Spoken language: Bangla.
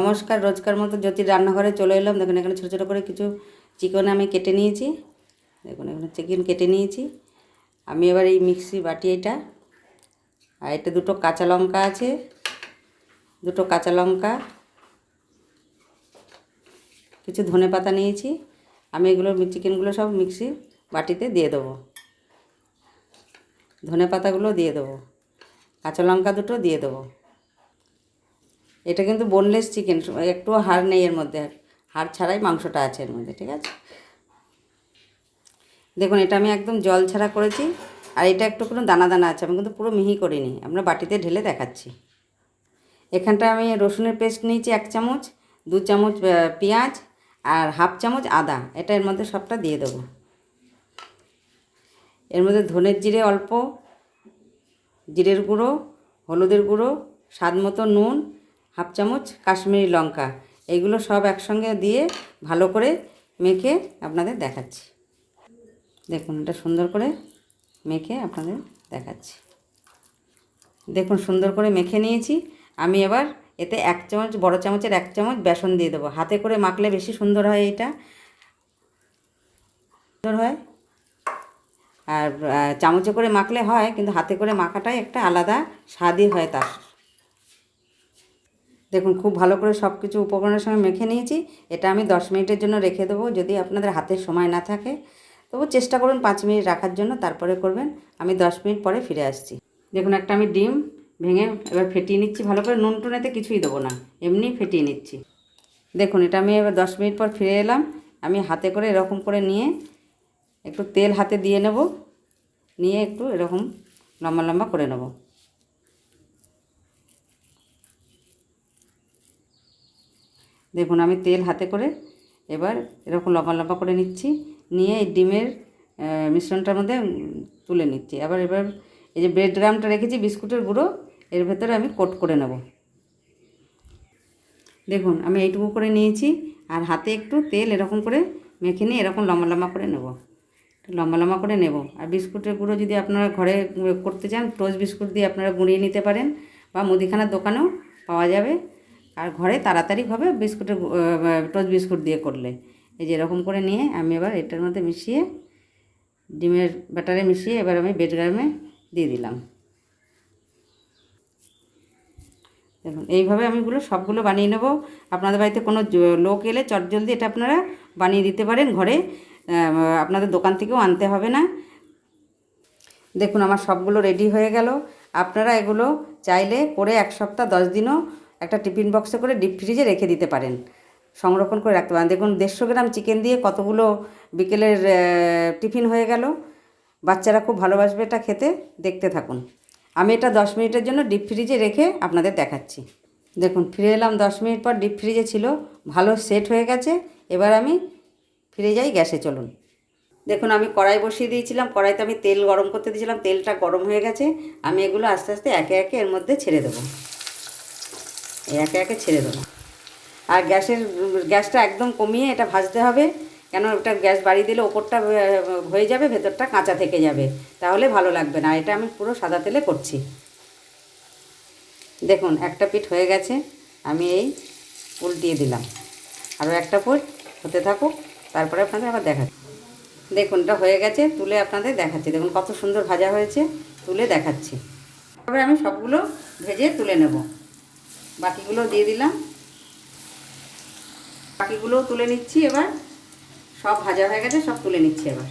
নমস্কার, রোজকার মতো জ্যোতির রান্নাঘরে চলে এলাম। দেখুন, এখানে ছোটো ছোটো করে কিছু চিকেন আমি কেটে নিয়েছি। দেখুন, এখানে চিকেন কেটে নিয়েছি। আমি এবার এই মিক্সি বাটি এটা, আর এটা দুটো কাঁচা লঙ্কা আছে, দুটো কাঁচা লঙ্কা, কিছু ধনে পাতা নিয়েছি। আমি এগুলো চিকেনগুলো সব মিক্সি বাটিতে দিয়ে দেবো। ধনে পাতাগুলো দিয়ে দেবো। কাঁচা লঙ্কা দুটো দিয়ে দেবো। এটা কিন্তু বোনলেস চিকেন একটুও হাড় নেই এর মধ্যে হাড় ছাড়াই মাংসটা আছে এর মধ্যে, ঠিক আছে? দেখুন, এটা আমি একদম জল ছাড়া করেছি, আর এটা একটু কোনো দানা দানা আছে, আমি কিন্তু পুরো মিহি করিনি, আমরা বাটিতে ঢেলে দেখাচ্ছি। এখানটা আমি রসুনের পেস্ট নিয়েছি এক চামচ, দু চামচ পেঁয়াজ, আর হাফ চামচ আদা, এটা এর মধ্যে সবটা দিয়ে দেবো। এর মধ্যে ধনের জিরে অল্প, জিরের গুঁড়ো, হলুদের গুঁড়ো, স্বাদ মতো নুন হাফ চামচ কাশ্মীরি লঙ্কা। এইগুলো সব একসঙ্গে দিয়ে ভালো করে মেখে আপনাদের দেখাচ্ছি। দেখুন, এটা সুন্দর করে মেখে আপনাদের দেখাচ্ছি। দেখুন, সুন্দর করে মেখে নিয়েছি। আমি এবার এতে এক চামচ, বড় চামচের এক চামচ বেসন দিয়ে দেবো। হাতে করে মাখলে বেশি সুন্দর হয় এইটা সুন্দর হয়। আর চামচে করে মাখলে হয়, কিন্তু হাতে করে মাখাটাই একটা আলাদা স্বাদই হয় তার। দেখুন, খুব ভালো করে সব কিছু উপকরণের সঙ্গে মেখে নিয়েছি। এটা আমি দশ মিনিটের জন্য রেখে দেবো, যদি আপনাদের হাতে সময় না থাকে। তবু চেষ্টা করুন পাঁচ মিনিট রাখার জন্য, তারপরে করবেন। আমি দশ মিনিট পরে ফিরে আসছি। দেখুন, একটা আমি ডিম ভেঙে এবার ফেটিয়ে নিচ্ছি। ভালো করে নুন টুনেতে কিছুই দেবো না, এমনি ফেটিয়ে নিচ্ছি। দেখুন, এটা আমি এবার দশ মিনিট পর ফিরে এলাম। আমি হাতে করে এরকম করে নিয়ে একটু তেল হাতে দিয়ে নেব। নিয়ে একটু এরকম লম্বা লম্বা করে নেব। দেখুন আমি তেল হাতে করে এবার এরকম লম্বা লম্বা করে নিচ্ছি, নিয়ে এই ডিমের মিশ্রণটার মধ্যে তুলে নিচ্ছি। আবার এবার এই যে ব্রেড গ্রামটা রেখেছি, বিস্কুটের গুঁড়ো, এর ভেতরে আমি কোট করে নেব। দেখুন, আমি এইটুকু করে নিয়েছি, আর হাতে একটু তেল এরকম করে মেখে নিয়ে এরকম লম্বা লম্বা করে নেব। লম্বা লম্বা করে নেব। আর বিস্কুটের গুঁড়ো যদি আপনারা ঘরে করতে চান, টোস্ট বিস্কুট দিয়ে আপনারা গুঁড়িয়ে নিতে পারেন, বা মুদিখানার দোকানেও পাওয়া যাবে। আর ঘরে তাড়াতাড়ি হবে বিস্কুটের টোস্ট বিস্কুট দিয়ে করলে। এই যে এরকম করে নিয়ে আমি এবার এটার মধ্যে মিশিয়ে, ডিমের ব্যাটারে মিশিয়ে এবার আমি বেডগ্রামে দিয়ে দিলাম। দেখুন, এইভাবে আমি এগুলো সবগুলো বানিয়ে নেব। আপনাদের বাড়িতে কোনো লোক এলে চটজলদি এটা আপনারা বানিয়ে দিতে পারেন ঘরে। আপনাদের দোকান থেকেও আনতে হবে না। দেখুন, আমার সবগুলো রেডি হয়ে গেল। আপনারা এগুলো চাইলে করে এক সপ্তাহ, দশ দিনও একটা টিফিন বক্সে করে ডিপ ফ্রিজে রেখে দিতে পারেন। সংরক্ষণ করে রাখতে পারেন। দেখুন, দেড়শো গ্রাম চিকেন দিয়ে কতগুলো বিকেলের টিফিন হয়ে গেল। বাচ্চারা খুব ভালোবাসবে এটা খেতে। দেখতে থাকুন। আমি এটা দশ মিনিটের জন্য ডিপ ফ্রিজে রেখে আপনাদের দেখাচ্ছি। দেখুন, ফিরে এলাম, দশ মিনিট পর ডিপ ফ্রিজে ছিল। ভালো সেট হয়ে গেছে। এবার আমি ফিরে যাই গ্যাসে চলুন। দেখুন, আমি কড়াই বসিয়ে দিয়েছিলাম। কড়াইতে আমি তেল গরম করতে দিয়েছিলাম। তেলটা গরম হয়ে গেছে। আমি এগুলো আস্তে আস্তে একে একে এর মধ্যে ছেড়ে দেবো। একে একে ছেড়ে দেবো। আর গ্যাসের, গ্যাসটা একদম কমিয়ে এটা ভাজতে হবে, কেন ওটা গ্যাস বাড়িয়ে দিলে ওপরটা হয়ে যাবে, ভেতরটা কাঁচা থেকে যাবে। তাহলে ভালো লাগবে না এটা আমি পুরো সাদা তেলে করছি। দেখুন, একটা পিঠ হয়ে গেছে, আমি এই উল্টিয়ে দিলাম। আরও একটা পিঠ হতে থাকুক, তারপরে আপনাদের আবার দেখাচ্ছি। দেখুন, এটা হয়ে গেছে, তুলে আপনাদের দেখাচ্ছি। দেখুন, কত সুন্দর ভাজা হয়েছে, তুলে দেখাচ্ছি। তবে আমি সবগুলো ভেজে তুলে নেব। বাকিগুলো দিয়ে দিলাম। বাকিগুলোও তুলে নিচ্ছি এবার। সব ভাজা হয়ে গেছে, সব তুলে নিচ্ছি এবার।